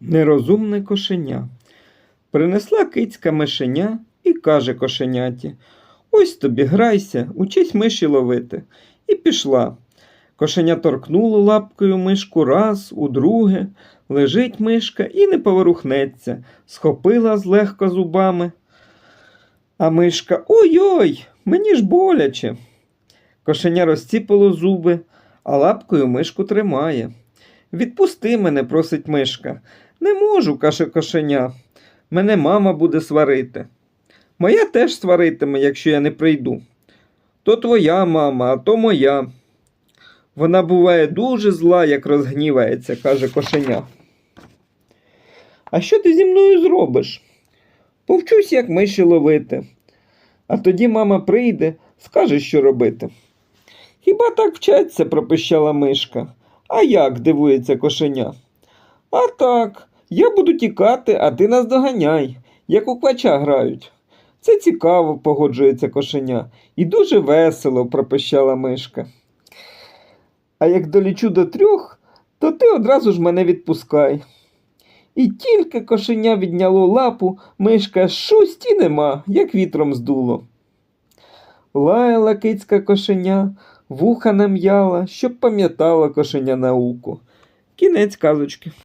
Нерозумне кошеня. Принесла кицька мишеня і каже кошеняті: Ось тобі грайся, учись миші ловити. І пішла. Кошеня торкнуло лапкою мишку раз, удруге, лежить мишка і не поворухнеться, схопила злегка зубами. А мишка ой-ой, мені ж боляче. Кошеня розціпило зуби, а лапкою мишку тримає. Відпусти мене, просить мишка. Не можу, каже кошеня. Мене мама буде сварити. Моя теж сваритиме, якщо я не прийду. То твоя мама, а то моя. Вона буває дуже зла, як розгнівається, каже кошеня. А що ти зі мною зробиш? Повчусь, як миші ловити. А тоді мама прийде, скаже, що робити. Хіба так вчаться, пропищала мишка. А як? дивується кошеня. А так, я буду тікати, а ти нас доганяй, як у квача грають. Це цікаво, погоджується кошеня, і дуже весело, пропищала мишка. А як долічу до трьох, то ти одразу ж мене відпускай. І тільки кошеня відняло лапу, мишка шусті нема, як вітром здуло. Лаяла кицька кошеня, вуха нам'яла, щоб пам'ятала кошеня науку. Кінець казочки.